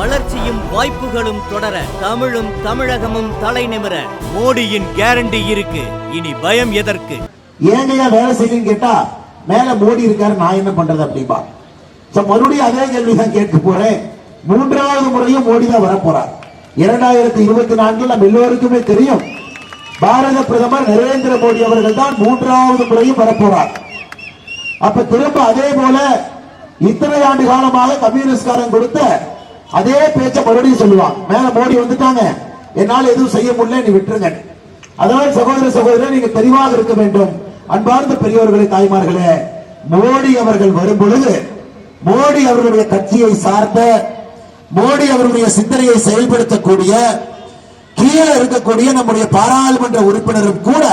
வளர்ச்சியும் வாய்ப்புகளும் தொடர தமிழும் தமிழகமும் தலை நிமிர மோடியின் கேரண்டி இருக்கு. இனி பயம் எதற்கு? ஏங்கய்யா வேலை செய்யும் கேட்டா மேல மோடி இருக்காரு நான் என்ன பண்றது அப்படிம்பா சோ மறுபடியும் அதே கேள்வி தான் கேட்க போறேன். மூன்றாவது முறையும் மோடி தான் வரப்போறார். இரண்டாயிரத்தி இருபத்தி நான்கில் நம்ம எல்லோருக்குமே தெரியும் பாரத பிரதமர் நரேந்திர மோடி அவர்கள் தான் மூன்றாவது முறையும் வரப்போறார். அப்ப திரும்ப அதே போல இத்தனை ஆண்டு காலமாக கம்யூனிஸ்ட்காரன் கொடுத்த அதே பேச்ச மறுபடியும் சொல்லுவான் மேல மோடி வந்துட்டாங்க. என்னால எதுவும் செய்ய முடியல நீ விட்டுருங்க. அதனால் சகோதர சகோதரர் நீங்க தெளிவாக இருக்க வேண்டும். அன்பார்ந்த பெரியவர்களே தாய்மார்களே மோடி அவர்கள் வரும் பொழுது மோடி அவர்களுடைய கட்சியை சார்ந்த மோடி அவருடைய சிந்தனையை செயல்படுத்தக்கூடிய கீழே இருக்கக்கூடிய நம்முடைய பாராளுமன்ற உறுப்பினரும் கூட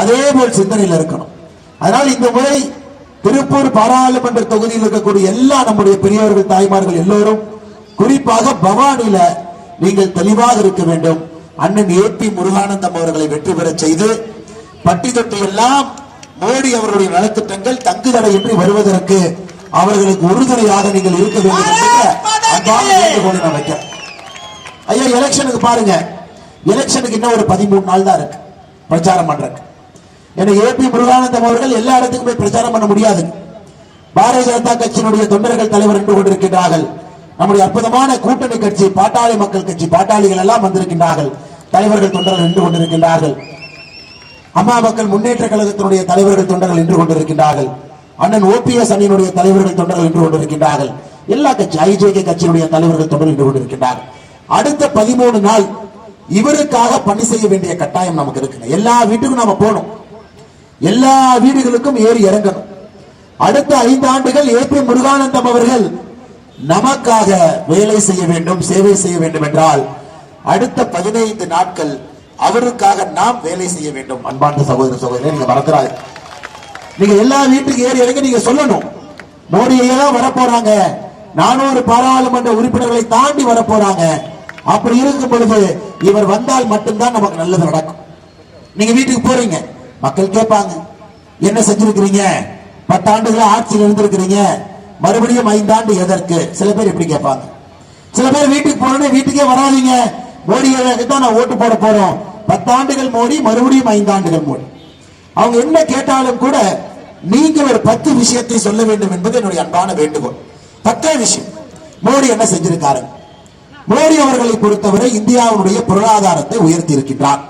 அதே போல் சிந்தனையில் இருக்கணும். அதனால் இந்த முறை திருப்பூர் பாராளுமன்ற தொகுதியில் இருக்கக்கூடிய எல்லா நம்முடைய பெரியவர்கள் தாய்மார்கள் எல்லோரும் குறிப்பாக பவானில நீங்கள் தெளிவாக இருக்க வேண்டும். அண்ணன் ஏ பி முருகானந்தம் அவர்களை வெற்றி பெறச் செய்து பட்டி தொட்டி எல்லாம் மோடி அவர்களுடைய நலத்திட்டங்கள் தங்குதடையின்றி வருவதற்கு அவர்களுக்கு உறுதுணையாக நீங்கள் இருக்க வேண்டும் நான் வைக்கிறேன். ஐயா எலெக்ஷனுக்கு பாருங்க. எலெக்ஷனுக்கு இன்னும் ஒரு பதிமூணு நாள் தான் இருக்கு. பிரச்சாரம் பண்றதுக்கு. ஏன்னா ஏபி முருகானந்தம் அவர்கள் எல்லா இடத்துக்கும் போய் பிரச்சாரம் பண்ண முடியாது. பாரதிய ஜனதா கட்சியினுடைய தொண்டர்கள் தலைவர் என்று கொண்டிருக்கின்றார்கள். நம்முடைய அற்புதமான கூட்டணி கட்சி பாட்டாளி மக்கள் கட்சி பாட்டாளிகள் எல்லாம் வந்திருக்கின்றார்கள். தலைவர்கள் தொண்டர்கள் நின்று கொண்டிருக்கின்றார்கள். அம்மா மக்கள் முன்னேற்ற கழகத்தினுடைய தலைவர்கள் தொண்டர்கள் நின்று கொண்டிருக்கின்றார்கள். அண்ணன் ஓபிஎஸ் அணியினுடைய தலைவர்கள் தொண்டர்கள் நின்று கொண்டிருக்கின்றார்கள். எல்லா கட்சி ஐஜேகே கட்சியினுடைய தலைவர்கள் தொண்டர்கள் நின்று கொண்டிருக்கின்றார்கள். அடுத்த பதிமூணு நாள் இவருக்காக பணி செய்ய வேண்டிய கட்டாயம் நமக்கு இருக்கு எல்லா வீட்டுக்கும் நாம போகணும். எல்லா வீடுகளுக்கும் ஏறி இறங்கணும். அடுத்த ஐந்து ஆண்டுகள் ஏ பி முருகானந்தம் அவர்கள் நமக்காக வேலை செய்ய வேண்டும் சேவை செய்ய வேண்டும் என்றால் அடுத்த பதினைந்து நாட்கள் அவருக்காக நாம் வேலை செய்ய வேண்டும். அன்பார்ந்த சகோதர சகோதரர் நீங்க மறந்துடாது நீங்க எல்லா வீட்டுக்கு ஏறி இறங்கி நீங்க சொல்லணும். மோடியே தான் வரப்போறாங்க. நானூறு பாராளுமன்ற உறுப்பினர்களை தாண்டி வரப்போறாங்க. அப்படி இருக்கும் பொழுது இவர் வந்தால் மட்டும்தான் நமக்கு நல்லது நடக்கும். நீங்க வீட்டுக்கு போறீங்க. மக்கள் கேட்பாங்க என்ன செஞ்சிருக்கிறீங்க? பத்தாண்டுகளா ஆட்சியில் இருந்திருக்கிறீங்க. மறுபடியும் ஐந்தாண்டு எதற்கு? சில பேர் இப்படி கேட்பாங்க. சில பேர் வீட்டுக்கு போனோடனே வீட்டுக்கே வராதீங்க. மோடி தான் நான் ஓட்டு போட போறோம். பத்தாண்டுகள் மோடி மறுபடியும் ஐந்தாண்டுகள் மோடி. அவங்க என்ன கேட்டாலும் கூட நீங்கள் ஒரு பத்து விஷயத்தை சொல்ல வேண்டும் என்பது என்னுடைய அன்பான வேண்டுகோள். பத்தே விஷயம். மோடி என்ன செஞ்சிருக்காரு? மோடி அவர்களை பொறுத்தவரை இந்தியாவுடைய பொருளாதாரத்தை உயர்த்தி இருக்கின்றார்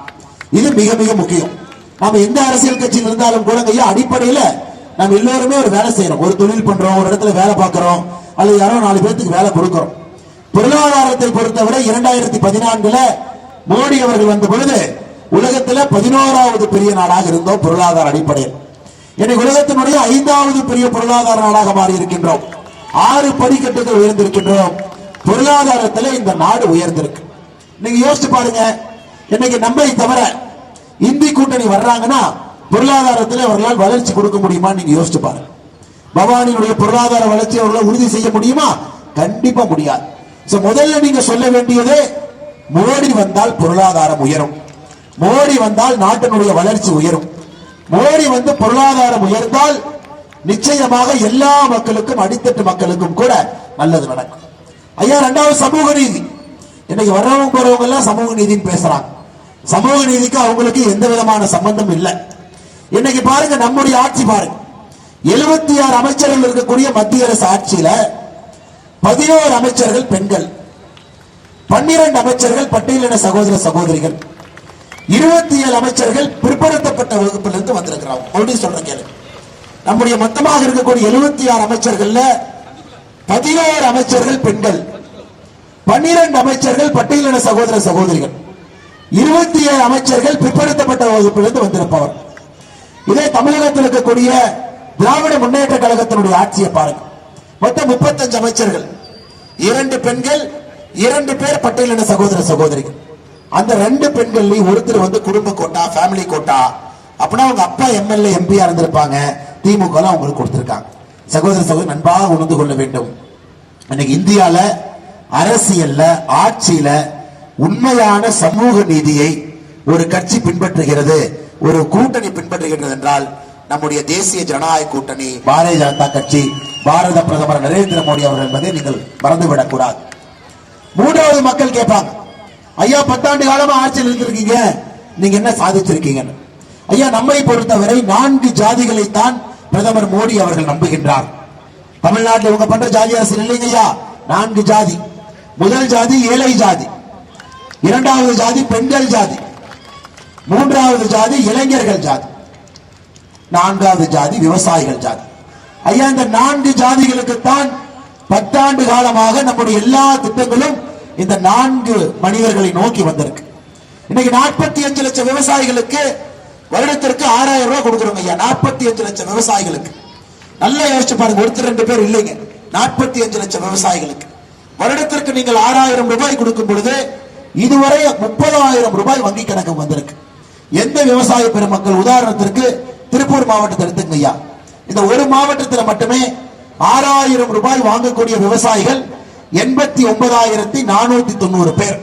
இது மிக மிக முக்கியம். நாம எந்த அரசியல் கட்சியில் இருந்தாலும் கூட ஐயா அடிப்படையில் நம்ம எல்லோருமே ஒரு வேலை செய்யறோம். ஒரு தொழில் பண்றோம் ஒரு இடத்துல வேலை பார்க்கறோம் அல்லது யாரோ நாலு பேர்த்துக்கு வேலை கொடுக்கிறோம். பொருளாதாரத்தை பொறுத்தவரை இரண்டாயிரத்தி பதினான்குல மோடி அவர்கள் வந்த பொழுது உலகத்துல பதினோராவது பெரிய நாடாக இருந்தோம் பொருளாதார அடிப்படையில். இன்னைக்கு உலகத்தினுடைய ஐந்தாவது பெரிய பொருளாதார நாடாக மாறி இருக்கின்றோம் ஆறு படிக்கட்டுகள் உயர்ந்திருக்கின்றோம். பொருளாதாரத்துல இந்த நாடு உயர்ந்திருக்கு. நீங்க யோசிச்சு பாருங்க. இன்னைக்கு நம்மை தவிர இந்தி கூட்டணி வர்றாங்கன்னா பொருளாதாரத்தில் அவர்களால் வளர்ச்சி கொடுக்க முடியுமா? நீங்க யோசிச்சு பாருங்க. பவானியுடைய பொருளாதார வளர்ச்சி அவர்களால் உறுதி செய்ய முடியுமா? கண்டிப்பா முடியாது. So, முதல்ல நீங்க சொல்ல வேண்டியது மோடி வந்தால் பொருளாதாரம் உயரும். மோடி வந்தால் நாட்டினுடைய வளர்ச்சி உயரும். மோடி வந்து பொருளாதாரம் உயர்ந்தால் நிச்சயமாக எல்லா மக்களுக்கும் அடித்தட்டு மக்களுக்கும் கூட நல்லது நடக்கும். ஐயா ரெண்டாவது சமூக நீதி. இன்னைக்கு வர்றவங்க போறவங்க எல்லாம் சமூக நீதின்னு பேசுறாங்க. சமூக நீதிக்கு அவங்களுக்கு எந்த விதமான சம்பந்தம் இல்லை. இன்னைக்கு பாருங்க நம்முடைய ஆட்சி பாருங்க. எழுபத்தி ஆறு அமைச்சர்கள் இருக்கக்கூடிய மத்திய அரசு ஆட்சியில பதினோரு அமைச்சர்கள் பெண்கள் பன்னிரண்டு அமைச்சர்கள் பட்டியலின சகோதர சகோதரிகள் இருபத்தி ஏழு அமைச்சர்கள் பிற்படுத்தப்பட்ட வகுப்பிலிருந்து வந்திருக்கிறாங்க. மறுபடியும் சொல்றேன் கேளு. நம்முடைய மொத்தமாக இருக்கக்கூடிய எழுபத்தி ஆறு அமைச்சர்கள்ல பதினோரு அமைச்சர்கள் பெண்கள் பன்னிரண்டு அமைச்சர்கள் பட்டியலின சகோதர சகோதரிகள் இருபத்தி ஏழு அமைச்சர்கள் பிற்படுத்தப்பட்ட வகுப்பிலிருந்து வந்திருப்பவர். இதே தமிழகத்தில் இருக்கக்கூடிய திராவிட முன்னேற்ற கழகத்தினுடைய ஆட்சியை பாருங்க. மொத்தம் முப்பத்தஞ்சு அமைச்சர்கள். இரண்டு பெண்கள் இரண்டு பேர் பட்டியலின சகோதர சகோதரிகள். அந்த ரெண்டு பெண்கள்லயும் ஒருத்தர் வந்து குடும்ப கோட்டா ஃபேமிலி கோட்டா அப்படின்னா அவங்க அப்பா எம்எல்ஏ எம்பியா இருந்திருப்பாங்க. திமுக அவங்களுக்கு கொடுத்திருக்காங்க. சகோதர சகோதரி நண்பாக உணர்ந்து கொள்ள வேண்டும். இன்னைக்கு இந்தியால அரசியல்ல ஆட்சியில உண்மையான சமூக நீதியை ஒரு கட்சி பின்பற்றுகிறது. ஒரு கூட்டணி பின்பற்றுகின்றது என்றால் நம்முடைய தேசிய ஜனநாயக கூட்டணி பாரதிய ஜனதா கட்சி பாரத பிரதமர் நரேந்திர மோடி அவர்கள் என்பதை நீங்கள் மறந்துவிடக் கூடாது மூன்றாவது மக்கள் கேட்பாங்க ஐயா பத்தாண்டு காலமா ஆட்சியில் இருந்திருக்கீங்க. நீங்க என்ன சாதிச்சிருக்கீங்க? ஐயா நம்மை பொறுத்தவரை நான்கு ஜாதிகளைத்தான் பிரதமர் மோடி அவர்கள் நம்புகின்றார். தமிழ்நாட்டில் இவங்க பண்ற ஜாதி அரசியல் இல்லைங்க ஐயா. நான்கு ஜாதி. முதல் ஜாதி ஏழை ஜாதி. இரண்டாவது ஜாதி பெண்கள் ஜாதி. மூன்றாவது ஜாதி இளைஞர்கள் ஜாதி. நான்காவது ஜாதி விவசாயிகள் ஜாதி. ஐயா இந்த நான்கு ஜாதிகளுக்குத்தான் பத்தாண்டு காலமாக நம்முடைய எல்லா திட்டங்களும் இந்த நான்கு மனிதர்களை நோக்கி வந்திருக்கு. இன்னைக்கு நாற்பத்தி அஞ்சு லட்சம் விவசாயிகளுக்கு வருடத்திற்கு ஆறாயிரம் ரூபாய் கொடுக்குறோங்க ஐயா நாற்பத்தி அஞ்சு லட்சம் விவசாயிகளுக்கு. நல்லா யோசிச்சு பாருங்க ஒருத்தர் ரெண்டு பேர் இல்லைங்க. நாற்பத்தி அஞ்சு லட்சம் விவசாயிகளுக்கு. வருடத்திற்கு நீங்கள் ஆறாயிரம் ரூபாய் கொடுக்கும் பொழுது இதுவரை முப்பதாயிரம் ரூபாய் வங்கி கணக்கு வந்திருக்கு. எந்த விவசாய பெருமக்கள் உதாரணத்திற்கு திருப்பூர் மாவட்டத்தை எடுத்துங்க ஐயா இந்த ஒரு மாவட்டத்தில் மட்டுமே ஆறாயிரம் ரூபாய் வாங்கக்கூடிய விவசாயிகள் எண்பத்தி ஒன்பதாயிரத்தி நானூத்தி தொண்ணூறு பேர்.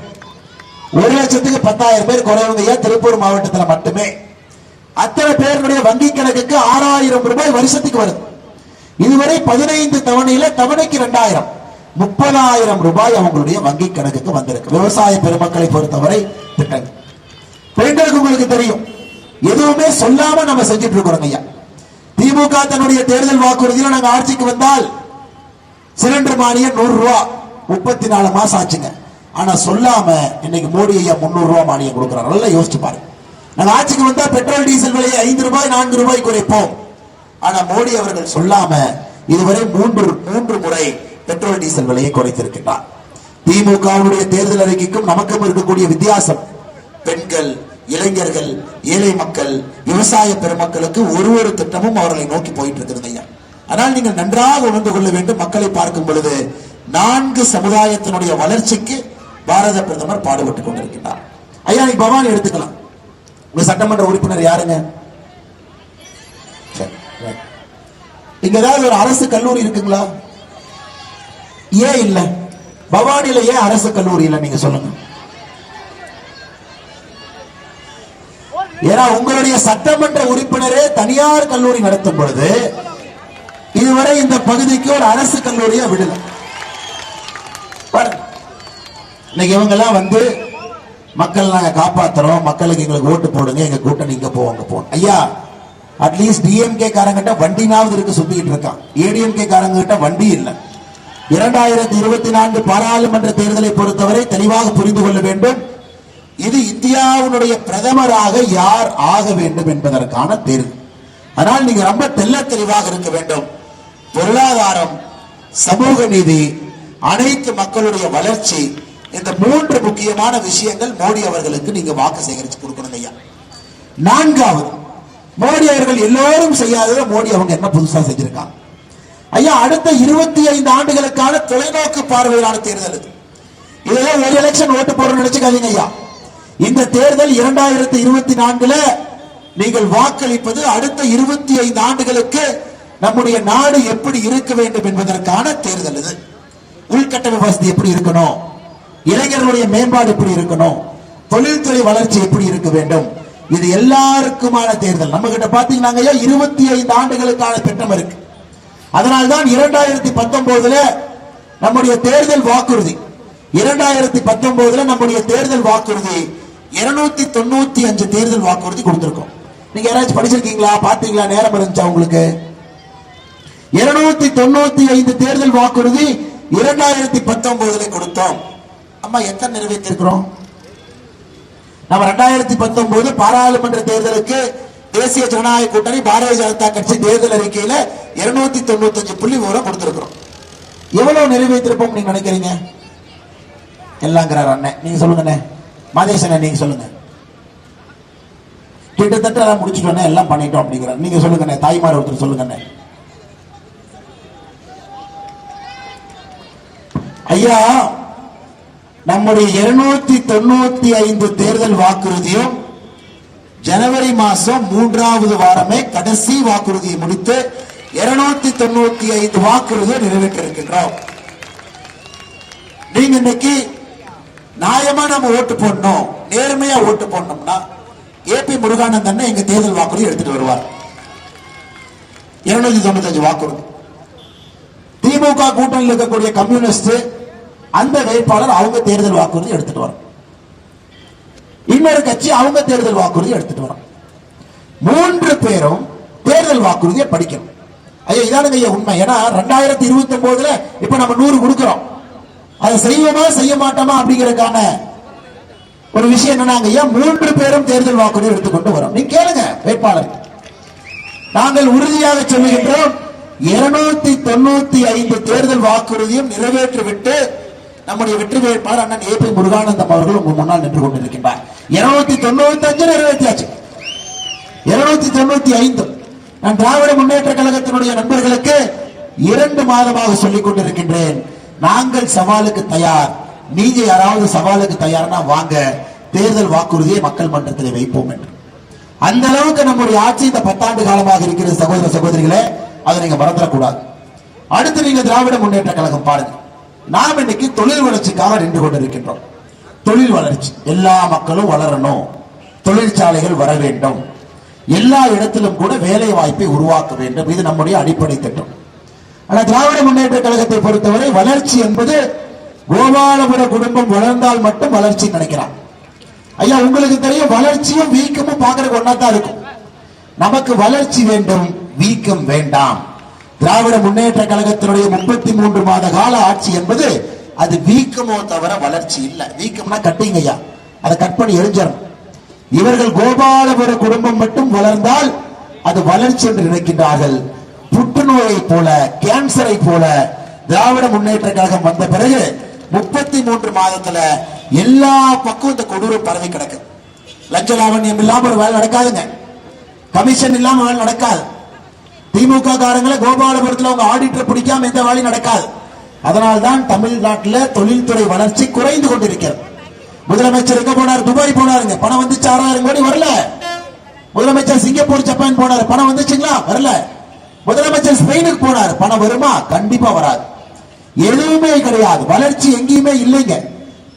ஒரு லட்சத்துக்கு பத்தாயிரம் பேர் குறைவங்க ஐயா திருப்பூர் மாவட்டத்தில் மட்டுமே. அத்தனை பேருடைய வங்கி கணக்குக்கு ஆறாயிரம் ரூபாய் வருஷத்துக்கு வருது. இதுவரை பதினைந்து தவணையில தவணைக்கு ரெண்டாயிரம். முப்பதாயிரம் ரூபாய் அவங்களுடைய வங்கி கணக்குக்கு வந்திருக்கு. விவசாய பெருமக்களை பொறுத்தவரை திட்டங்கள். பெண்களுக்கு உங்களுக்கு தெரியும். எதுவுமே சொல்லாம நம்ம செஞ்சுட்டு இருக்கிறோம் ஐயா. திமுக தன்னுடைய தேர்தல் வாக்குறுதியில நாங்க ஆட்சிக்கு வந்தால் சிலிண்டர் மானியம் நூறு ரூபா முப்பத்தி நாலு மாசம் ஆச்சுங்க. ஆனா சொல்லாம இன்னைக்கு மோடி ஐயா முன்னூறு ரூபா மானியம் கொடுக்குறாரு. நல்லா யோசிச்சு பாருங்க நாங்க ஆட்சிக்கு வந்தா பெட்ரோல் டீசல் விலையை ஐந்து ரூபாய் நான்கு ரூபாய் குறைப்போம். ஆனா மோடி அவர்கள் சொல்லாம இதுவரை மூன்று மூன்று முறை பெட்ரோல் டீசல் விலையை குறைத்திருக்கின்றார். திமுகவுடைய தேர்தல் அறிக்கைக்கும் நமக்கும் இருக்கக்கூடிய வித்தியாசம். பெண்கள் இளைஞர்கள் ஏழை மக்கள் விவசாய பெருமக்களுக்கு ஒரு ஒரு திட்டமும் அவர்களை நோக்கி போயிட்டு இருக்கிறது ஐயா. ஆனால் நீங்கள் நன்றாக உணர்ந்து கொள்ள வேண்டும் மக்களை பார்க்கும் பொழுது நான்கு சமுதாயத்தினுடைய வளர்ச்சிக்கு பாரத பிரதமர் பாடுபட்டுக் கொண்டிருக்கிறார் ஐயா நீ பவானி எடுத்துக்கலாம். உங்க சட்டமன்ற உறுப்பினர் யாருங்க? சரி, இங்க ஏதாவது ஒரு அரசு கல்லூரி இருக்குங்களா? ஏன் இல்லை? பவானில ஏன் அரசு கல்லூரி இல்லை நீங்க சொல்லுங்க. ஏன்னா உங்களுடைய சட்டமன்ற உறுப்பினரே தனியார் கல்லூரி நடத்தும் பொழுது இதுவரை இந்த பகுதிக்கு ஒரு அரசு கல்லூரியை விடல. இன்னைக்கு இவங்க எல்லாம் வந்து மக்கள் நாங்க காப்பாத்துறோம் மக்களுக்கு எங்களுக்கு ஓட்டு போடுங்க எங்க கூட்டணி இங்க போவாங்க போவோம் ஐயா அட்லீஸ்ட் டிஎம்கே காரங்கிட்ட வண்டினாவது இருக்கு சுத்திக்கிட்டு இருக்கான். ஏடிஎம்கே காரங்க கிட்ட வண்டி இல்லை. இரண்டாயிரத்தி இருபத்தி நான்கு பாராளுமன்ற தேர்தலை பொறுத்தவரை தெளிவாக புரிந்து கொள்ள வேண்டும். இது இந்தியாவினுடைய பிரதமராக யார் ஆக வேண்டும் என்பதற்கான தேர்வு. அதனால் நீங்க ரொம்ப தெல்ல தெளிவாக இருக்க வேண்டும். பொருளாதாரம் சமூக நீதி அனைத்து மக்களுடைய வளர்ச்சி இந்த மூன்று முக்கியமான விஷயங்கள் மோடி அவர்களுக்கு நீங்க வாக்கு சேகரித்து கொடுக்கணும் ஐயா. நான்காவது மோடி அவர்கள் எல்லோரும் செய்யாததை மோடி அவங்க என்ன புதுசா செஞ்சிருக்காங்க ஐயா அடுத்த இருபத்தி ஐந்து ஆண்டுகளுக்கான தொலைநோக்கு பார்வையிலான தேர்தல் இது. இதெல்லாம் ஒரு எலெக்ஷன் ஓட்டு போடணும்னு நினைச்சுக்காதீங்க ஐயா. இந்த தேர்தல் இரண்டாயிரத்தி இருபத்தி நான்குல நீங்கள் வாக்களிப்பது அடுத்த இருபத்தி ஐந்து ஆண்டுகளுக்கு நம்முடைய நாடு எப்படி இருக்க வேண்டும் என்பதற்கான தேர்தல் இது. உள்கட்டமைப்பு வசதி எப்படி இருக்கணும்? இளைஞர்களுடைய மேம்பாடு எப்படி இருக்கணும்? தொழில்துறை வளர்ச்சி எப்படி இருக்க வேண்டும்? இது எல்லாருக்குமான தேர்தல். நம்ம கிட்ட பாத்தீங்கன்னா ஐயா இருபத்தி ஐந்து ஆண்டுகளுக்கான திட்டம் இருக்கு. அதனால்தான் இரண்டாயிரத்தி பத்தொன்பதுல நம்முடைய தேர்தல் வாக்குறுதி. இரண்டாயிரத்தி பத்தொன்பதுல நம்முடைய தேர்தல் வாக்குறுதி இருநூத்தி தொண்ணூத்தி அஞ்சு தேர்தல் வாக்குறுதி கொடுத்திருக்கோம். நீங்க யாராச்சும் படிச்சிருக்கீங்களா? பாத்தீங்களா? நேரம் இருந்துச்சா உங்களுக்கு? இருநூத்தி தொண்ணூத்தி ஐந்து தேர்தல் வாக்குறுதி இரண்டாயிரத்தி பத்தொன்பதுல கொடுத்தோம். அம்மா எத்தனை நிறைவேற்றிருக்கிறோம்? நம்ம ரெண்டாயிரத்தி பத்தொன்பது பாராளுமன்ற தேர்தலுக்கு தேசிய ஜனநாயக கூட்டணி பாரதிய ஜனதா கட்சி தேர்தல் அறிக்கையில இருநூத்தி தொண்ணூத்தி அஞ்சு புள்ளி விவரம் கொடுத்திருக்கிறோம். எவ்வளவு நிறைவேற்றிருப்போம் நீங்க நினைக்கிறீங்க? எல்லாங்கிறார் அண்ணன். நீங்க சொல்லுங்கண்ணே. மாதேசன் நீங்க சொல்லுங்க. கிட்டத்தட்ட எல்லாம் முடிச்சுட்டோன்னே எல்லாம் பண்ணிட்டோம் அப்படிங்கிற நீங்க சொல்லுங்க தாய்மார் ஒருத்தர் சொல்லுங்க ஐயா நம்முடைய இருநூத்தி தொண்ணூத்தி ஐந்து தேர்தல் வாக்குறுதியும் ஜனவரி மாசம் மூன்றாவது வாரமே கடைசி வாக்குறுதியை முடித்து இருநூத்தி தொண்ணூத்தி ஐந்து வாக்குறுதியை நிறைவேற்றிருக்கின்றோம். நீங்க இன்னைக்கு நியாயமா நம்ம ஓட்டு போடணும். நேர்மையா ஓட்டு போடணும்னா ஏபி முருகானந்தன் எங்க தேர்தல் வாக்குறுதி எடுத்துட்டு வருவார். இருநூத்தி தொண்ணூத்தி அஞ்சு வாக்குறுதி. திமுக கூட்டணியில் இருக்கக்கூடிய கம்யூனிஸ்ட் அந்த வேட்பாளர் அவங்க தேர்தல் வாக்குறுதி எடுத்துட்டு வரும். இன்னொரு கட்சி அவங்க தேர்தல் வாக்குறுதி எடுத்துட்டு வரும். மூன்று பேரும் தேர்தல் வாக்குறுதியை படிக்கணும். ஐயா இதானுங்க ஐயா உண்மை. ஏன்னா ரெண்டாயிரத்தி இருபத்தி ஒன்பதுல இப்ப நம்ம நூறு கொடுக்கிறோம். அதை செய்வோமா செய்ய மாட்டோமா அப்படிங்கறதுக்கான ஒரு விஷயம் என்னன்னா ஐயா மூன்று பேரும் தேர்தல் வாக்குறுதி எடுத்துக்கொண்டு வரோம்? நீங்க கேளுங்க வேட்பாளர் நாங்கள் உறுதியாக சொல்லுகின்றோம் இருநூத்தி தொண்ணூத்தி ஐந்து தேர்தல் வாக்குறுதியும் நிறைவேற்றிவிட்டு நம்முடைய வெற்றி வேட்பாளர் அண்ணன் ஏ பி முருகானந்தம் அவர்கள் உங்க முன்னால் நின்று கொண்டிருக்கின்றார். இருநூத்தி தொண்ணூத்தி அஞ்சு நிறைவேற்றியாச்சு. இருநூத்தி தொண்ணூத்தி ஐந்து. நான் திராவிட முன்னேற்ற கழகத்தினுடைய நண்பர்களுக்கு இரண்டு மாதமாக சொல்லிக் கொண்டிருக்கின்றேன். நாங்கள் சவாலுக்கு தயார். நீங்க யாராவது சவாலுக்கு தயார்னா வாங்க. தேர்தல் வாக்குறுதியை மக்கள் மன்றத்தில் வைப்போம் என்று. அந்த அளவுக்கு நம்முடைய ஆட்சி இந்த பத்தாண்டு காலமாக இருக்கிற சகோதர சகோதரிகளே. அதை நீங்க மறந்துடக்கூடாது. அடுத்து நீங்க திராவிட முன்னேற்ற கழகம் பாருங்க. நாம் இன்னைக்கு தொழில் வளர்ச்சிக்காக நின்று கொண்டிருக்கின்றோம். தொழில் வளர்ச்சி. எல்லா மக்களும் வளரணும். தொழிற்சாலைகள் வர வேண்டும். எல்லா இடத்திலும் கூட வேலை வாய்ப்பை உருவாக்க வேண்டும். இது நம்முடைய அடிப்படை திட்டம். ஆனா திராவிட முன்னேற்ற கழகத்தை பொறுத்தவரை வளர்ச்சி என்பது கோபாலபுர குடும்பம் வளர்ந்தால் மட்டும் வளர்ச்சி நினைக்கிறான். ஐயா உங்களுக்கு தெரியும் வளர்ச்சியும் வீக்கமும் பாக்குறதுக்கு ஒன்னா தான் இருக்கும். நமக்கு வளர்ச்சி வேண்டும் வீக்கம் வேண்டாம். திராவிட முன்னேற்ற கழகத்தினுடைய முப்பத்தி மூன்று மாத கால ஆட்சி என்பது அது வீக்கமோ தவிர வளர்ச்சி இல்ல. வீக்கம்னா கட்டிங்க ஐயா. அதை கட் பண்ணி எரிஞ்சிடணும். இவர்கள் கோபாலபுர குடும்பம் மட்டும் வளர்ந்தால் அது வளர்ச்சி என்று நினைக்கின்றார்கள். புற்றுநோயை போல கேன்சரை போல திராவிட முன்னேற்ற கழகம் வந்த பிறகு முப்பத்தி மூன்று மாதத்துல எல்லா பக்கம் இந்த கொடூரம் பரவி கிடக்கு. லஞ்ச லாவண்யம் இல்லாம ஒரு வேலை நடக்காதுங்க. கமிஷன் இல்லாம வேலை நடக்காது. திமுக காரங்களை கோபாலபுரத்துல உங்க ஆடிட்டர் பிடிக்காம எந்த வேலையும் நடக்காது. அதனால்தான் தமிழ்நாட்டில் தொழில்துறை வளர்ச்சி குறைந்து கொண்டிருக்கிறது. முதலமைச்சர் எங்க போனார்? துபாய் போனாருங்க. பணம் வந்துச்சு ஆறாயிரம் கோடி வரல. முதலமைச்சர் சிங்கப்பூர் ஜப்பான் போனார். பணம் வந்துச்சுங்களா? வரல. முதலமைச்சர் ஸ்பெயினுக்கு போனார். பணம் வருமா? கண்டிப்பா வராது. எதுவுமே கிடையாது. வளர்ச்சி எங்கேயுமே இல்லைங்க.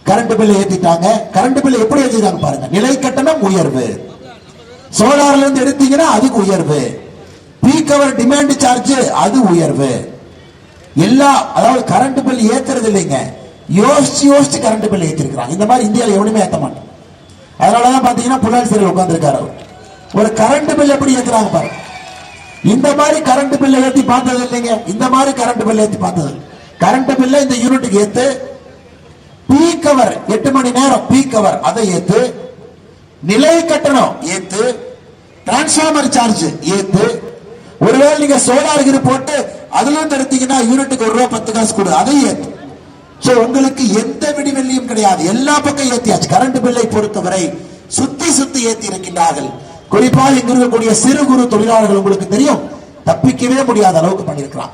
கரண்ட் பில் ஏத்திட்டாங்க. கரண்ட் பில் எப்படி ஏத்திட்டாங்க பாருங்க. நிலை கட்டணம் உயர்வு. சோலார்ல இருந்து எடுத்தீங்கன்னா அதுக்கு உயர்வு. பீக் அவர் டிமாண்ட் சார்ஜ் அது உயர்வு. எல்லா அதாவது கரண்ட் பில் ஏத்துறது இல்லைங்க. யோசிச்சு யோசிச்சு கரண்ட் பில் ஏத்திருக்கிறாங்க. இந்த மாதிரி இந்தியாவில் எவனுமே ஏத்த மாட்டோம் அதனாலதான் பாத்தீங்கன்னா புலால் சிறையில் உட்காந்துருக்காரு அவர். ஒரு கரண்ட் பில் எப்படி ஏத்துறாங்க பாருங்க. இந்த மாதிரி கரண்ட் பில்லை ஏத்தி பார்த்தது இல்லைங்க. இந்த மாதிரி கரண்ட் பில்லை ஏத்தி பார்த்தது கரண்ட் பில்லை இந்த யூனிட்டுக்கு ஏத்து பீக் கவர் எட்டு மணி நேரம் பீக் கவர் அதை ஏத்து நிலை கட்டணம் ஏத்து டிரான்ஸ்பார்மர் சார்ஜ் ஏத்து ஒருவேளை நீங்க சோலார் கிரு போட்டு அதுல இருந்து எடுத்தீங்கன்னா யூனிட்டுக்கு ஒரு ரூபா பத்து காசு கொடு அதையும் ஏத்து. சோ உங்களுக்கு எந்த விடிவெள்ளியும் கிடையாது. எல்லா பக்கம் ஏத்தியாச்சு. கரண்ட் பில்லை பொறுத்தவரை சுத்தி சுத்தி ஏத்தி இருக்கின்றார்கள் குறிப்பாக இங்க இருக்கக்கூடிய சிறு குறு தொழிலாளர்கள் உங்களுக்கு தெரியும். தப்பிக்கவே முடியாத அளவுக்கு பண்ணியிருக்கலாம்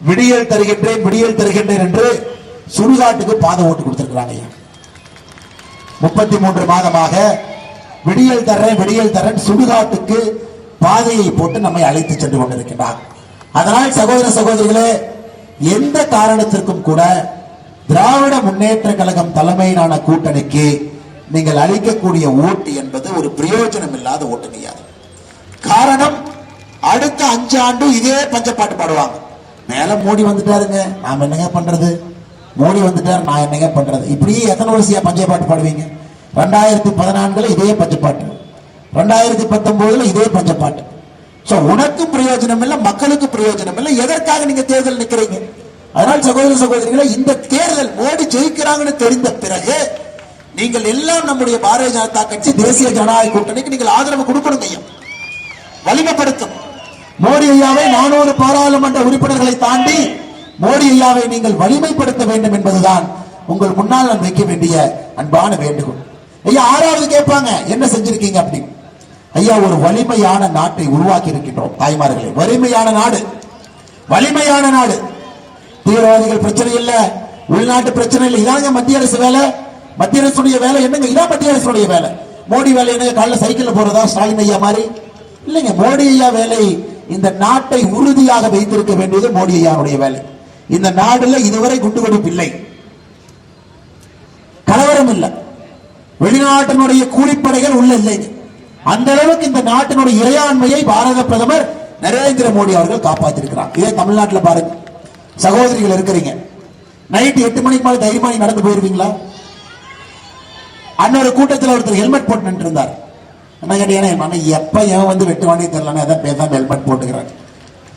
விடியல் தருகின்றேன் விடியல் தருகின்றேன் என்று சுடுகாட்டுக்கு பாதை ஓட்டு கொடுத்திருக்கிறாங்க ஐயா. முப்பத்தி மூன்று மாதமாக விடியல் தர்றேன் விடியல் தர்றேன் சுடுகாட்டுக்கு பாதையை போட்டு நம்மை அழைத்து சென்று கொண்டிருக்கிறார் அதனால் சகோதர சகோதரிகளே எந்த காரணத்திற்கும் கூட திராவிட முன்னேற்ற கழகம் தலைமையிலான கூட்டணிக்கு நீங்கள் அளிக்கக்கூடிய ஓட்டு என்பது ஒரு பிரயோஜனம் இல்லாத ஓட்டு காரணம் அடுத்த அஞ்சு ஆண்டு இதே பஞ்சப்பாட்டு பாடுவாங்க. மேல மோடி வந்துட்டாருங்க நாம என்னங்க பண்றது? மோடி வந்துட்டார் நான் என்னங்க பண்றது? இப்படியே எத்தனை வருஷம் பஞ்சப்பாட்டு பாடுவீங்க? ரெண்டாயிரத்தி பதினான்குல இதே பஞ்சப்பாட்டு. ரெண்டாயிரத்தி பத்தொன்பதுல இதே பஞ்சப்பாட்டு. சோ உனக்கும் பிரயோஜனம் இல்லை மக்களுக்கு பிரயோஜனம் இல்லை எதற்காக நீங்க தேர்தல் நிக்கிறீங்க? அதனால் சகோதர சகோதரிகளை இந்த தேர்தல் மோடி ஜெயிக்கிறாங்கன்னு தெரிந்த பிறகு நீங்கள் எல்லாம் நம்முடைய பாரதிய ஜனதா கட்சி தேசிய ஜனநாயக கூட்டணிக்கு நீங்கள் ஆதரவு கொடுக்கணும் ஐயா. வலிமைப்படுத்தும் மோடி ஐயாவை நானூறு பாராளுமன்ற உறுப்பினர்களை தாண்டி மோடி ஐயாவை நீங்கள் வலிமைப்படுத்த வேண்டும் என்பதுதான் உங்கள் முன்னால் நான் வைக்க வேண்டிய அன்பான வேண்டுகோள். ஐயா ஆறாவது கேட்பாங்க என்ன செஞ்சிருக்கீங்க? அப்படி ஐயா ஒரு வலிமையான நாட்டை உருவாக்கி இருக்கின்றோம் தாய்மார்களே. வலிமையான நாடு. வலிமையான நாடு. தீவிரவாதிகள் பிரச்சனை இல்லை உள்நாட்டு பிரச்சனை இல்லை இதாங்க மத்திய அரசு வேலை. மத்திய அரசுடைய வேலை என்னங்க? இதான் மத்திய அரசுடைய வேலை. மோடி வேலை என்னங்க? காலைல சைக்கிள்ல போறதா? ஸ்டாலின் ஐயா மாதிரி? இல்லைங்க மோடி ஐயா வேலை இந்த நாட்டை உறுதியாக வைத்திருக்க வேண்டியது மோடி ஐயாவுடைய வேலை. இந்த நாடுல இதுவரை குண்டுவெடிப்பு இல்லை. கலவரம் இல்லை. வெளிநாட்டினுடைய கூலிப்படைகள் உள்ள இல்லைங்க அந்த அளவுக்கு இந்த நாட்டினுடைய இறையாண்மையை பாரத பிரதமர் நரேந்திர மோடி அவர்கள் காப்பாற்றிருக்கிறார் இதே தமிழ்நாட்டில் பாருங்க. சகோதரிகள் இருக்கிறீங்க. நைட்டு எட்டு மணிக்கு மேலே தைரியமானி நடந்து போயிருவீங்களா? அன்னொரு கூட்டத்தில் ஒருத்தர் ஹெல்மெட் போட்டு நின்று இருந்தார் என்ன கேட்டீங்கன்னா என் எப்ப ஏன் வந்து வெட்டுவானே தெரியலன்னு அதான் பேசாமல் ஹெல்மெட் போட்டுக்கிறான்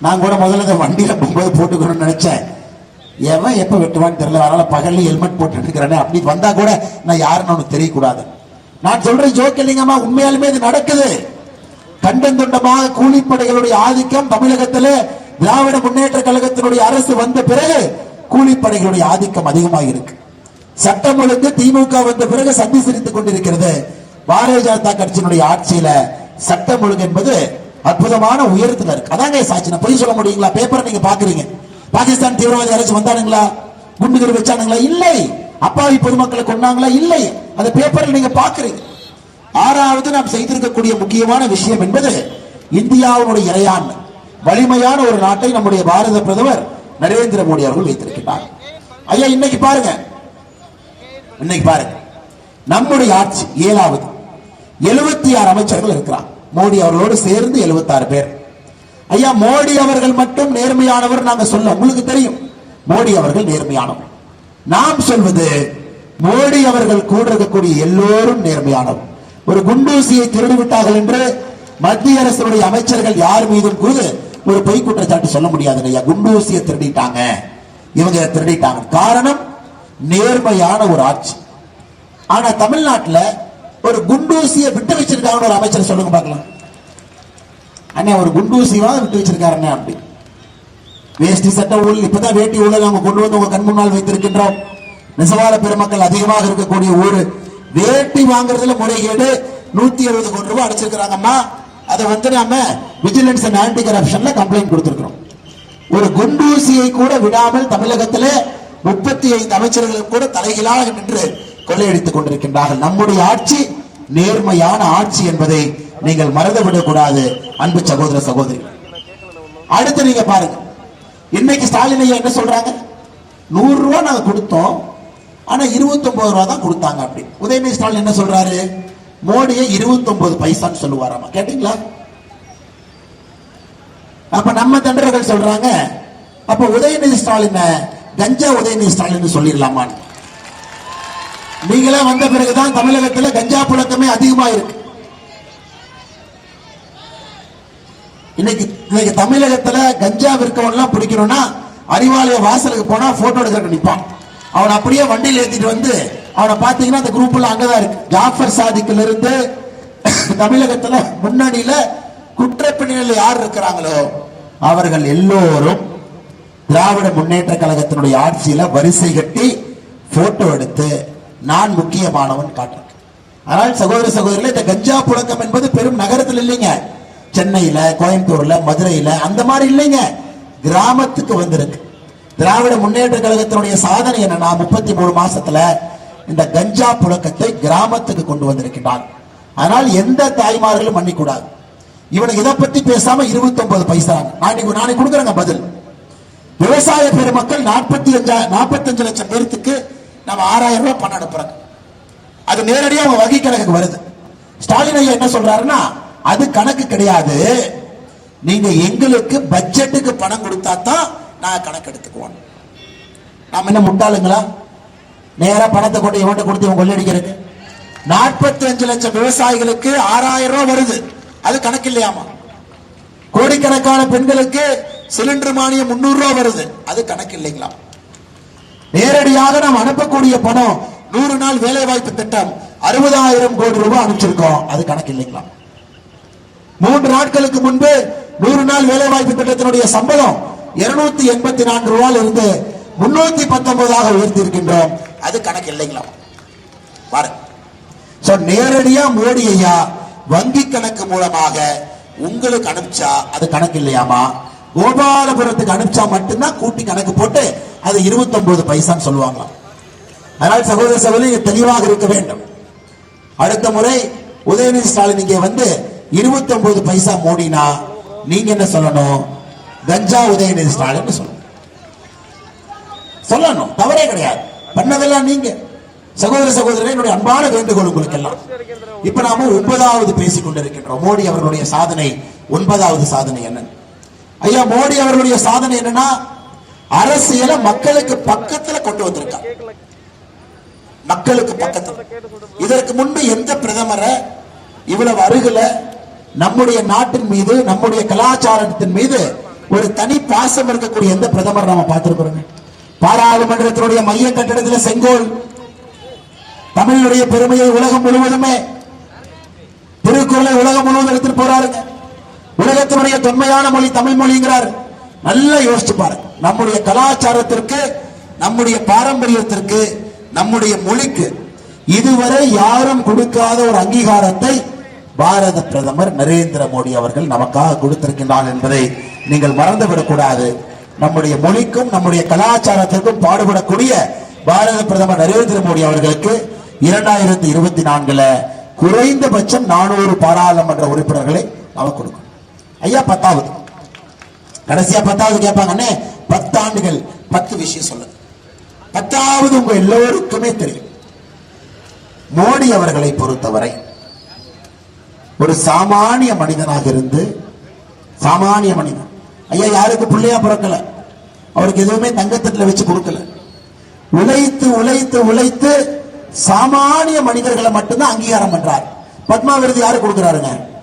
நான் கூட முதல்ல இந்த வண்டியில் போகும்போது போட்டுக்கணும்னு நினைச்சேன். எவன் எப்போ வெட்டுவான்னு தெரியல அதனால பகல்ல ஹெல்மெட் போட்டு இருக்கிறேனே அப்படி வந்தா கூட நான் யாருன்னு உனக்கு தெரியக்கூடாது. நான் சொல்கிறேன் ஜோக் இல்லைங்கம்மா உண்மையாலுமே இது நடக்குது. கண்டம் துண்டமாக கூலிப்படைகளுடைய ஆதிக்கம் தமிழகத்தில் திராவிட முன்னேற்ற கழகத்தினுடைய அரசு வந்த பிறகு கூலிப்படைகளுடைய ஆதிக்கம் அதிகமாக இருக்கு சட்டம் ஒழுங்கு திமுக வந்த பிறகு சந்தி சிரித்துக் கொண்டிருக்கிறது. பாரதிய ஜனதா கட்சியினுடைய ஆட்சியில சட்டம் ஒழுங்கு என்பது அற்புதமான உயரத்துல இருக்கு. அதாங்க சாட்சி நான் பொய் சொல்ல முடியுங்களா? பேப்பரை நீங்க பாக்குறீங்க. பாகிஸ்தான் தீவிரவாதி யாராச்சும் வந்தானுங்களா? குண்டுகள் வச்சானுங்களா? இல்லை. அப்பாவி பொதுமக்களை கொண்டாங்களா இல்லை. அந்த பேப்பரில் நீங்க பாக்குறீங்க. ஆறாவது நாம் செய்திருக்கக்கூடிய முக்கியமான விஷயம் என்பது இந்தியாவுடைய இறையாண்மை. வலிமையான ஒரு நாட்டை நம்முடைய பாரத பிரதமர் நரேந்திர மோடி அவர்கள் வைத்திருக்கிறார். ஐயா இன்னைக்கு பாருங்க. இன்னைக்கு பாருங்க. நம்முடைய ஆட்சி ஏழாவது. எழுபத்தி ஆறு அமைச்சர்கள் இருக்கிறார். மோடி அவர்களோடு சேர்ந்து 76 பேர். ஐயா மோடி அவர்கள் மட்டும் நேர்மையானவர் நாங்க சொல்ல உங்களுக்கு தெரியும். மோடி அவர்கள் நேர்மையானவர். நாம் சொல்வது மோடி அவர்கள் கூட இருக்கக்கூடிய எல்லோரும் நேர்மையானவர். ஒரு குண்டூசியை திருடி விட்டார்கள் என்று மத்திய அரசுடைய அமைச்சர்கள் யார் மீதும் கூட ஒரு பொய் குற்றச்சாட்டு சொல்ல முடியாது ஐயா. குண்டூசியை திருடிட்டாங்க. இவங்க திருடிட்டாங்க. காரணம் நேர்மையான ஒரு ஆட்சி. ஆனா தமிழ்நாட்டுல ஒரு குண்டூசியை விட்டு வச்சிருக்காங்கன்னு ஒரு அமைச்சர் சொல்லுங்க பார்க்கலாம். அண்ணே ஒரு குண்டூசிவா விட்டு வச்சிருக்காருண்ணே அப்படி. வேஷ்டி சட்ட ஊழல் இப்பதான் வேட்டி ஊழல் நாங்க கொண்டு வந்து உங்க கண் முன்னால் வைத்திருக்கின்றோம். நெசவாள பெருமக்கள் அதிகமாக இருக்கக்கூடிய ஊரு. வேட்டி வாங்குறதுல முறைகேடு. நூத்தி எழுபது கோடி ரூபாய் அடிச்சிருக்கிறாங்கம்மா. அதை வந்து நாம விஜிலன்ஸ் அண்ட் ஆன்டி கரப்ஷன்ல கம்ப்ளைண்ட் கொடுத்திருக்கிறோம். ஒரு குண்டூசியை கூட விடாமல் தமிழகத்திலே முப்பத்தி ஐந்து அமைச்சர்களும் கூட தலைகளாக நின்று கொள்ளையடித்துக் கொண்டிருக்கின்றார்கள். நம்முடைய ஆட்சி நேர்மையான ஆட்சி என்பதை நீங்கள் மறந்துவிடக் கூடாது அன்பு சகோதர சகோதரி அடுத்து நீங்க பாருங்க. இன்னைக்கு ஸ்டாலின் என்ன சொல்றாங்க? நூறு ரூபா நாங்க கொடுத்தோம் ஆனா 29 ரூபா தான் கொடுத்தாங்க அப்படி. உதயநிதி ஸ்டாலின் என்ன சொல்றாரு? மோடியை 29 பைசான்னு சொல்லுவாராமா. கேட்டீங்களா? அப்ப நம்ம தண்டர்கள் சொல்றாங்க அப்ப உதயநிதி ஸ்டாலின் கஞ்சா உதயநிதி ஸ்டாலின் சொல்லிடலாமான்னு. நீங்களே வந்த பிறகுதான் தமிழகத்தில் கஞ்சா புழக்கமே அதிகமா இருக்கு இன்னைக்கு இன்னைக்கு தமிழகத்துல கஞ்சா விற்கவன்லாம் பிடிக்கணும்னா அறிவாலய வாசலுக்கு போனா போட்டோ எடுக்க நிப்பான். அவனை அப்படியே வண்டியில் ஏற்றிட்டு வந்து அவனை பாத்தீங்கன்னா அந்த குரூப்ல அங்கதான் இருக்கு. ஜாஃபர் சாதிக்கில் இருந்து தமிழகத்துல முன்னணியில குற்றப்பின்னல் யார் இருக்கிறாங்களோ அவர்கள் எல்லோரும் திராவிட முன்னேற்ற கழகத்தினுடைய ஆட்சியில வரிசை கட்டி போட்டோ எடுத்து நான் முக்கியமானவன் காட்டுறேன். ஆனால் சகோதர சகோதரில் இந்த கஞ்சா புழக்கம் என்பது பெரும் நகரத்தில் இல்லைங்க. சென்னையில கோயம்புத்தூர்ல மதுரையில அந்த மாதிரி இல்லைங்க. கிராமத்துக்கு வந்திருக்கு. திராவிட முன்னேற்ற கழகத்தினுடைய சாதனை என்னன்னா முப்பத்தி மூணு மாசத்துல இந்த கஞ்சா புழக்கத்தை கிராமத்துக்கு கொண்டு வந்திருக்கிறார் அதனால் எந்த தாய்மார்களும் மன்னிக்கூடாது இவனுக்கு இதை பத்தி பேசாம 29 பைசா. நாளைக்கு நாளைக்கு கொடுக்குறேங்க பதில். விவசாய பெருமக்கள் நாற்பத்தி அஞ்சா நாற்பத்தஞ்சு லட்சம் பேர்த்துக்கு நம்ம ஆறாயிரம் ரூபாய் பணம் அனுப்புறாங்க. அது நேரடியாக அவங்க வங்கி கணக்குக்கு வருது. ஸ்டாலின் ஐயா என்ன சொல்றாருன்னா அது கணக்கு கிடையாது. நீங்க எங்களுக்கு பட்ஜெட்டுக்கு பணம் கொடுத்தா தான் நான் கணக்கு எடுத்துக்குவோம். நாம என்ன முட்டாளுங்களா? நேரா பணத்தை கொண்டு இவன்ட்டு கொடுத்து இவன் கொள்ளடிக்கிறது நாற்பத்தி அஞ்சு லட்சம் விவசாயிகளுக்கு ஆறாயிரம் ரூபாய் வருது. அது கணக்கு இல்லையாமா? கோடிக்கணக்கான பெண்களுக்கு சிலிண்டர் மானியம் முன்னூறு ரூபாய் வருது. அது கணக்கு இல்லைங்களா நேரடியாக நாம் அனுப்பக்கூடிய பணம் நூறு நாள் வேலை வாய்ப்பு திட்டம் அறுபதாயிரம் கோடி ரூபாய் அனுப்பிச்சிருக்கோம். அது கணக்கு இல்லைங்களா மூன்று நாட்களுக்கு முன்பு நூறு நாள் வேலை வாய்ப்பு திட்டத்தினுடைய சம்பளம் இருநூத்தி எண்பத்தி நான்கு ரூபாயில இருந்து முன்னூத்தி பத்தொன்பதாக உயர்த்தி இருக்கின்றோம் அது கணக்கு இல்லைங்களா பாருங்க. சோ நேரடியா மோடி ஐயா வங்கி கணக்கு மூலமாக உங்களுக்கு அனுப்பிச்சா அது கணக்கு இல்லையாமா கோபாலபுரத்துக்கு அனுப்பிச்சா மட்டும்தான் கூட்டி கணக்கு போட்டு அது 29 பைசான்னு சொல்லுவாங்களாம். அதனால் சகோதர சகோதரி தெளிவாக இருக்க வேண்டும். அடுத்த முறை உதயநிதி ஸ்டாலின் இங்கே வந்து 29 பைசா மோடினா நீங்க என்ன சொல்லணும்? கஞ்சா உதயநிதி ஸ்டாலின் சொல்லணும். சொல்லணும். தவறே கிடையாது. பண்ணதெல்லாம் நீங்க. சகோதர சகோதரர் என்னுடைய அன்பான வேண்டுகோள் உங்களுக்கு எல்லாம் இப்ப நாம ஒன்பதாவது பேசிக் கொண்டிருக்கின்றோம் மோடி அவர்களுடைய சாதனை ஒன்பதாவது சாதனை என்ன? ஐயா மோடி அவர்களுடைய சாதனை என்னன்னா அரசியலை மக்களுக்கு பக்கத்துல கொண்டு வந்திருக்கான் மக்களுக்கு பக்கத்துல. இதற்கு முன்பு எந்த பிரதமரை இவ்வளவு அருகில நம்முடைய நாட்டின் மீது நம்முடைய கலாச்சாரத்தின் மீது ஒரு தனி பாசம் இருக்கக்கூடிய எந்த பிரதமர் நாம பார்த்திருக்கிறோங்க பாராளுமன்றத்தினுடைய மைய கட்டிடத்தில் செங்கோல் தமிழுடைய பெருமையை உலகம் முழுவதுமே திருக்குறளை உலகம் முழுவதும் எடுத்துட்டு போறாருங்க. உலகத்தினுடைய தொன்மையான மொழி தமிழ் மொழிங்கிறார். நல்லா யோசிச்சு பாருங்க. நம்முடைய கலாச்சாரத்திற்கு நம்முடைய பாரம்பரியத்திற்கு நம்முடைய மொழிக்கு இதுவரை யாரும் கொடுக்காத ஒரு அங்கீகாரத்தை பாரத பிரதமர் நரேந்திர மோடி அவர்கள் நமக்காக கொடுத்திருக்கின்றார் என்பதை நீங்கள் மறந்துவிடக்கூடாது. நம்முடைய மொழிக்கும் நம்முடைய கலாச்சாரத்திற்கும் பாடுபடக்கூடிய பாரத பிரதமர் நரேந்திர மோடி அவர்களுக்கு இரண்டாயிரத்தி இருபத்தி நான்குல குறைந்தபட்சம் நானூறு பாராளுமன்ற உறுப்பினர்களை அவர் கொடுக்கும். ஐயா பத்தாவது. கடைசியா பத்தாவது கேட்பாங்க பத்து ஆண்டுகள் பத்து விஷயம் சொல்லுங்க. பத்தாவது உங்க எல்லோருக்குமே தெரியும். மோடி அவர்களை பொறுத்தவரை ஒரு சாமானிய மனிதனாக இருந்து சாமானிய மனிதன். ஐயா யாருக்கு பிள்ளையா பிறக்கல? அவருக்கு எதுவுமே தங்கத்தட்டுல வச்சு கொடுக்கல. உழைத்து உழைத்து உழைத்து சாமானிய மனிதர்களை மட்டும்தான் அங்கீகாரம் பண்றார். பத்மா விருது யாரு கொடுக்கிறாருங்க?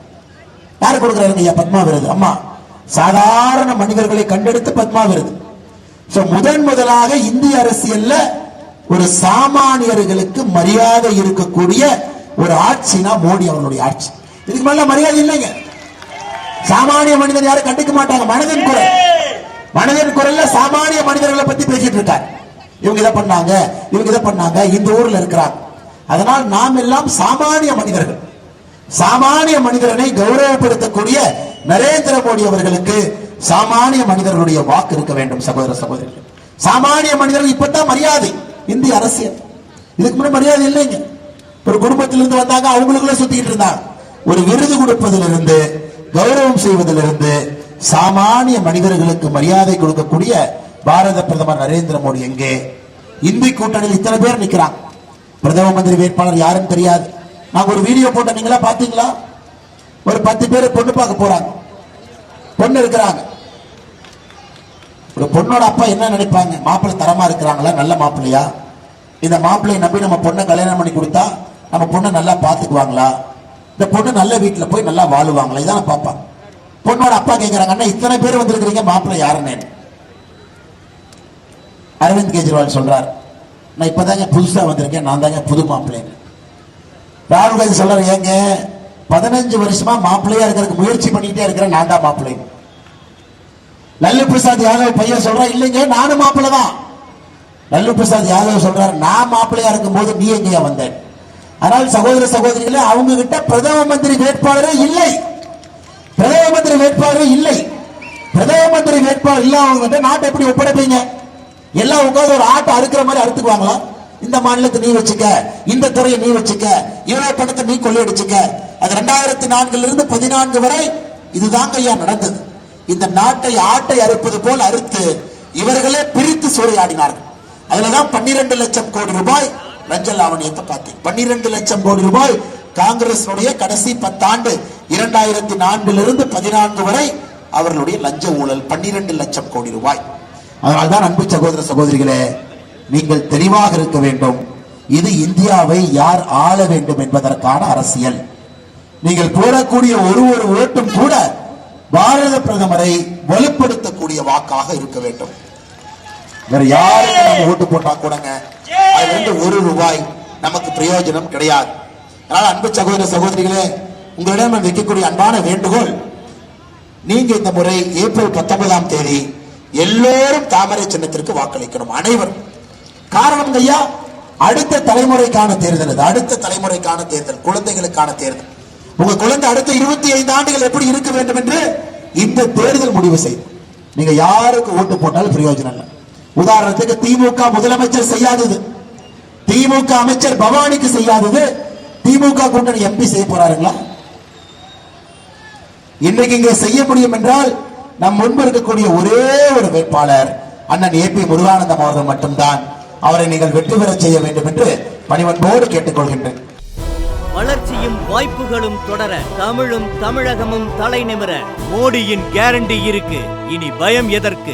யார் கொடுக்கிறாருங்க ஐயா? பத்மா விருது. அம்மா சாதாரண மனிதர்களை கண்டெடுத்து பத்மா விருது. முதன் முதலாக இந்திய அரசியல்ல ஒரு சாமானியர்களுக்கு மரியாதை இருக்கக்கூடிய ஒரு ஆட்சினா மோடி அவர்களுடைய ஆட்சி. இதுக்கு மேல மரியாதை இல்லைங்க. சாமானிய மனிதன் யாரும் கண்டுக்க மாட்டாங்க. மனதின் குரல். மனதின் குரல்ல சாமானிய மனிதர்களை பத்தி பேசிட்டு இருக்காரு. இவங்க இதை பண்ணாங்க இவங்க இதை பண்ணாங்க இந்த ஊர்ல இருக்கிறாங்க. அதனால் நாம் எல்லாம் சாமானிய மனிதர்கள். சாமானிய மனிதரனை கௌரவப்படுத்தக்கூடிய நரேந்திர மோடி அவர்களுக்கு சாமானிய மனிதர்களுடைய வாக்கு இருக்க வேண்டும் சகோதர சகோதரிகள். சாமானிய மனிதர்கள் இப்பதான் மரியாதை இந்திய அரசியல். இதுக்கு முன்னாடி மரியாதை இல்லைங்க. ஒரு குடும்பத்திலிருந்து வந்தாங்க அவங்களுக்குள்ள சுத்திக்கிட்டு இருந்தாங்க. ஒரு விருது கொடுப்பதிலிருந்து கௌரவம் செய்வதிலிருந்து சாமானிய மனிதர்களுக்கு மரியாதை கொடுக்கக்கூடிய பாரத பிரதமர் நரேந்திர மோடி எங்கே? இந்தி கூட்டணியில் இத்தனை பேர் நிற்கிறாங்க பிரதம மந்திரி வேட்பாளர் யாரும் தெரியாது. நான் ஒரு வீடியோ போட்ட நீங்களா பாத்தீங்களா? ஒரு பத்து பேர் பொண்ணு பார்க்க போறாங்க. பொண்ணு இருக்கிறாங்க. ஒரு பொண்ணோட அப்பா என்ன நினைப்பாங்க? மாப்பிள்ளை தரமா இருக்கிறாங்களா? நல்ல மாப்பிள்ளையா? இந்த மாப்பிள்ளையை நம்பி நம்ம பொண்ணை கல்யாணம் பண்ணி கொடுத்தா நம்ம பொண்ணை நல்லா பாத்துக்குவாங்களா இந்த பொண்ணு நல்ல வீட்டில் போய் நல்லா வாழுவாங்களா? இதான பார்ப்பாங்க பொண்ணோட அப்பா கேட்கிறாங்க அண்ணா இத்தனை பேர் வந்திருக்கிறீங்க மாப்பிள்ளை யாருன்னு? அரவிந்த் கெஜ்ரிவால் சொல்றார் நான் இப்பதாங்க புதுசா வந்திருக்கேன் நான் தாங்க புது மாப்பிள்ளைன்னு. ராகுல் காந்தி சொல்றாரு ஏங்க பதினஞ்சு வருஷமா மாப்பிள்ளையா இருக்கிறதுக்கு முயற்சி பண்ணிட்டே இருக்கிறேன் நான் தான் மாப்பிள்ளை. லல்லு பிரசாத் யாதவ் பையன் சொல்றா இல்லைங்க நானும் மாப்பிள்ளை தான். லல்லு பிரசாத் யாதவ் சொல்றாரு நான் மாப்பிள்ளையா இருக்கும் போது நீ எங்கேயா வந்தேன் ஆனால் சகோதர சகோதரிகளே அவங்க கிட்ட பிரதம மந்திரி வேட்பாளரே இல்லை. பிரதம மந்திரி வேட்பாளரே இல்லை. பிரதம மந்திரி வேட்பாளர் அவங்க கிட்ட நாட்டை எப்படி ஒப்படைப்பீங்க? எல்லாம் உட்காந்து ஒரு ஆட்டை அறுக்கிற மாதிரி அறுத்துக்குவாங்களா? இந்த மாநிலத்தை நீ வச்சுக்க இந்த துறையை நீ வச்சுக்க இவ்வளவு பணத்தை நீ கொள்ளையடிச்சுக்க. அது ரெண்டாயிரத்தி நான்குல இருந்து பதினான்கு வரை இதுதாங்க ஐயா நடந்தது. இந்த நாட்டை ஆட்டை அறுப்பது போல் அறுத்து இவர்களே பிரித்து சூறையாடினார்கள். அதுலதான் பன்னிரண்டு லட்சம் கோடி ரூபாய் லஞ்ச லாவணியத்தை பார்த்தேன். பன்னிரண்டு லட்சம் கோடி ரூபாய் காங்கிரஸ் கடைசி பத்தாண்டு இரண்டாயிரத்தி நான்கிலிருந்து பதினான்கு வரை அவர்களுடைய லஞ்ச ஊழல் பன்னிரண்டு லட்சம் கோடி ரூபாய். அதனால்தான் அன்பு சகோதர சகோதரிகளே நீங்கள் தெளிவாக இருக்க வேண்டும். இது இந்தியாவை யார் ஆள வேண்டும் என்பதற்கான அரசியல். நீங்கள் போடக்கூடிய ஒரு ஒரு ஓட்டும் கூட பாரத பிரதமரை வலுப்படுத்தக்கூடிய வாக்காக இருக்க வேண்டும். வேற யாருக்கு நம்ம ஓட்டு போட்டா கூடங்க? அதுல இருந்து ஒரு ரூபாய் நமக்கு பிரயோஜனம் கிடையாது. அதனால அன்பு சகோதர சகோதரிகளே உங்களிடம் வைக்கக்கூடிய அன்பான வேண்டுகோள் நீங்க இந்த முறை ஏப்ரல் பத்தொன்பதாம் தேதி எல்லோரும் தாமரை சின்னத்திற்கு வாக்களிக்கணும். அனைவரும். காரணம் ஐயா அடுத்த தலைமுறைக்கான தேர்தல் அது அடுத்த தலைமுறைக்கான தேர்தல் குழந்தைகளுக்கான தேர்தல். உங்க குழந்தை அடுத்த இருபத்தி ஐந்து ஆண்டுகள் எப்படி இருக்க வேண்டும் என்று இந்த தேர்தல் முடிவு செய்யும். நீங்க யாருக்கு ஓட்டு போட்டாலும் பிரயோஜனம் இல்லை. உதாரணத்துக்கு திமுக முதலமைச்சர் செய்யாதது. திமுக அமைச்சர் பவானிக்கு செய்யாதது. திமுக கூட்டணி எம்பி செய்ய போறாருங்களா? இன்னைக்கு இங்கே செய்ய முடியும் என்றால் நம் முன்பு இருக்கக்கூடிய ஒரே ஒரு வேட்பாளர் அண்ணன் ஏ பி முருகானந்தம் அவர்கள் மட்டும்தான். அவரை நீங்கள் வெற்றி பெறச் செய்ய வேண்டும் என்று பணிவன்போடு கேட்டுக்கொள்கின்றேன். வளர்ச்சியும் வாய்ப்புகளும் தொடர தமிழும் தமிழகமும் தலை நிமிர மோடியின் கேரண்டி இருக்கு. இனி பயம் எதற்கு?